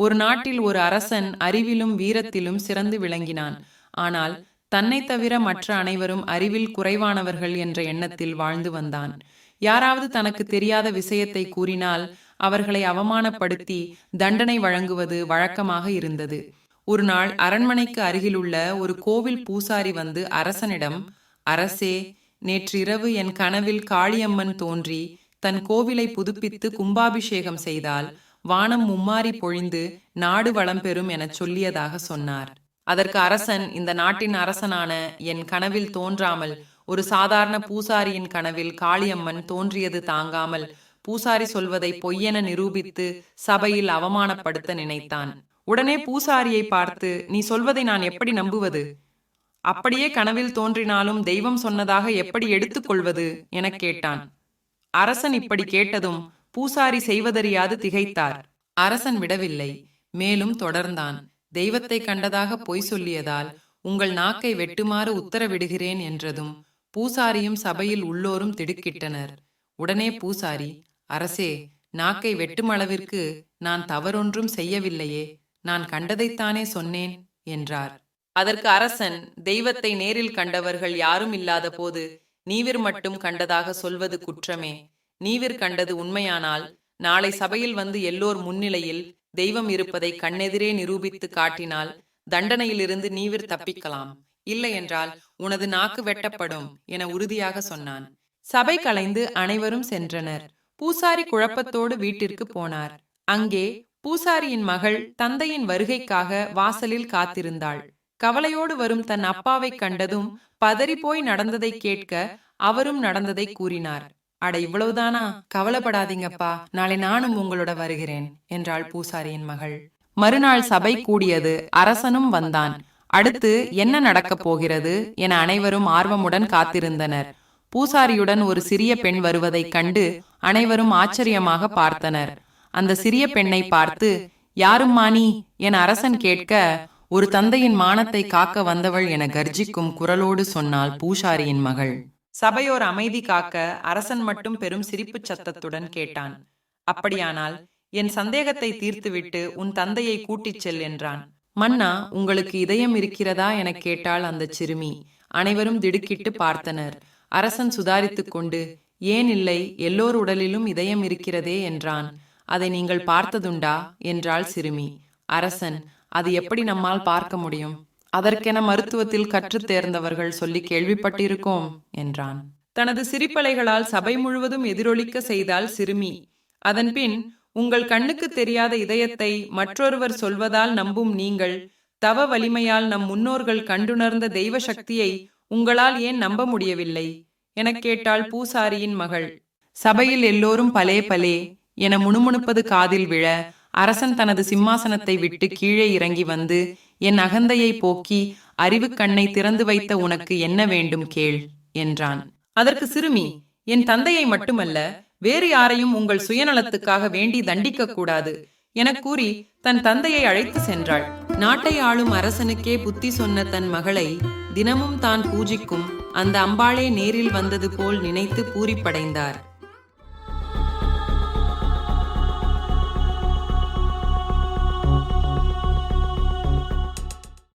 ஒரு நாட்டில் ஒரு அரசன் அறிவிலும் வீரத்திலும் சிறந்து விளங்கினான். ஆனால் தன்னை தவிர மற்ற அனைவரும் அறிவில் குறைவானவர்கள் என்ற எண்ணத்தில் வாழ்ந்து வந்தான். யாராவது தனக்கு தெரியாத விஷயத்தை கூறினால் அவர்களை அவமானப்படுத்தி தண்டனை வழங்குவது வழக்கமாக இருந்தது. ஒரு நாள் அரண்மனைக்கு அருகிலுள்ள ஒரு கோவில் பூசாரி வந்து அரசனிடம் அரசே நேற்றிரவு என் கனவில் காளியம்மன் தோன்றி தன் கோவிலை புதுப்பித்து கும்பாபிஷேகம் செய்தால் வானம் மும்மாரி பொழிந்து நாடு வளம் பெறும் எனச் சொல்லியதாக சொன்னார். அதற்கு அரசன் இந்த நாட்டின் அரசனான என் கனவில் தோன்றாமல் ஒரு சாதாரண பூசாரியின் கனவில் காளியம்மன் தோன்றியது தாங்காமல் பூசாரி சொல்வதை பொய்யென நிரூபித்து சபையில் அவமானப்படுத்த நினைத்தான். உடனே பூசாரியை பார்த்து நீ சொல்வதை நான் எப்படி நம்புவது? அப்படியே கனவில் தோன்றினாலும் தெய்வம் சொன்னதாக எப்படி எடுத்துக்கொள்வது எனக் கேட்டான். அரசன் இப்படி கேட்டதும் பூசாரி செய்வதறியாது திகைத்தார். அரசன் விடவில்லை. மேலும் தொடர்ந்தான். தெய்வத்தை கண்டதாக பொய் சொல்லியதால் உங்கள் நாக்கை வெட்டுமாறு உத்தரவிடுகிறேன் என்றதும் பூசாரியும் சபையில் உள்ளோரும் திடுக்கிட்டனர். உடனே பூசாரி அரசே நாக்கை வெட்டுமளவிற்கு நான் தவறொன்றும் செய்யவில்லையே. நான் கண்டதைத்தானே சொன்னேன்? என்றார். அதற்கு அரசன் தெய்வத்தை நேரில் கண்டவர்கள் யாரும் இல்லாத போது நீவிர் மட்டும் கண்டதாக சொல்வது குற்றமே. நீவிர் கண்டது உண்மையானால் நாளை சபையில் வந்து எல்லோர் முன்னிலையில் தெய்வம் இருப்பதை கண்ணெதிரே நிரூபித்து காட்டினால் தண்டனையிலிருந்து நீவிர் தப்பிக்கலாம். இல்லையென்றால் உனது நாக்கு வெட்டப்படும் என உறுதியாக சொன்னான். சபை கலைந்து அனைவரும் சென்றனர். பூசாரி குழப்பத்தோடு வீட்டிற்கு போனார். அங்கே பூசாரியின் மகள் தந்தையின் வருகைக்காக வாசலில் காத்திருந்தாள். கவலையோடு வரும் தன் அப்பாவைக் கண்டதும் பதறிப்போய் நடந்ததை கேட்க அவரும் நடந்ததை கூறினார். அட இவ்வளவுதானா? கவலைப்படாதீங்கப்பா. நாளை நானும் உங்களோட வருகிறேன் என்றாள் பூசாரியின் மகள். மறுநாள் சபை கூடியது அரசனும் வந்தான். அடுத்து என்ன நடக்கப் போகிறது என அனைவரும் ஆர்வமுடன் காத்திருந்தனர். பூசாரியுடன் ஒரு சிறிய பெண் வருவதைக் கண்டு அனைவரும் ஆச்சரியமாக பார்த்தனர். அந்த சிறிய பெண்ணை பார்த்து யாரும் மானி? என அரசன் கேட்க ஒரு தந்தையின் மானத்தை காக்க வந்தவள் என கர்ஜிக்கும் குரலோடு சொன்னாள் பூசாரியின் மகள். சபையோர் அமைதி காக்க அரசன் மட்டும் பெரும் சிரிப்புச் சத்தத்துடன் கேட்டான். அப்படியானால் என் சந்தேகத்தை தீர்த்துவிட்டு உன் தந்தையை கூட்டிச் செல் என்றான். மன்னா உங்களுக்கு இதயம் இருக்கிறதா? எனக் கேட்டாள் அந்த சிறுமி. அனைவரும் திடுக்கிட்டு பார்த்தனர். அரசன் சுதாரித்துக் கொண்டு ஏன் இல்லை எல்லோர் உடலிலும் இதயம் இருக்கிறதே என்றான். அதை நீங்கள் பார்த்ததுண்டா? என்றாள் சிறுமி. அரசன் அது எப்படி நம்மால் பார்க்க முடியும்? அதற்கென மருத்துவத்தில் கற்றுத் தேர்ந்தவர்கள் சொல்லி கேள்விப்பட்டிருக்கோம் என்றான். தனது சிரிப்பலைகளால் சபை முழுவதும் எதிரொலிக்க செய்தால் சிறுமி. அதன்பின் உங்கள் கண்ணுக்கு தெரியாத இதயத்தை மற்றொருவர் சொல்வதால் நம்பும் நீங்கள் தவ வலிமையால் நம் முன்னோர்கள் கண்டுணர்ந்த தெய்வ சக்தியை உங்களால் ஏன் நம்ப முடியவில்லை? எனக் கேட்டாள் பூசாரியின் மகள். சபையில் எல்லோரும் பலே பலே என முணுமுணுப்பது காதில் விழ அரசன் தனது சிம்மாசனத்தை விட்டு கீழே இறங்கி வந்து என் அகந்தையை போக்கி அறிவு கண்ணை திறந்து வைத்த உனக்கு என்ன வேண்டும் கேள் என்றான். அதற்கு சிறுமி என் தந்தையை மட்டுமல்ல வேறு யாரையும் உங்கள் சுயநலத்துக்காக வேண்டி தண்டிக்க கூடாது எனக் கூறி தன் தந்தையை அழைத்து சென்றாள். நாட்டை ஆளும் அரசனுக்கே புத்தி சொன்ன தன் மகளை தினமும் தான் பூஜிக்கும் அந்த அம்பாளே நேரில் வந்தது போல் நினைத்து பூரிப்படைந்தார்.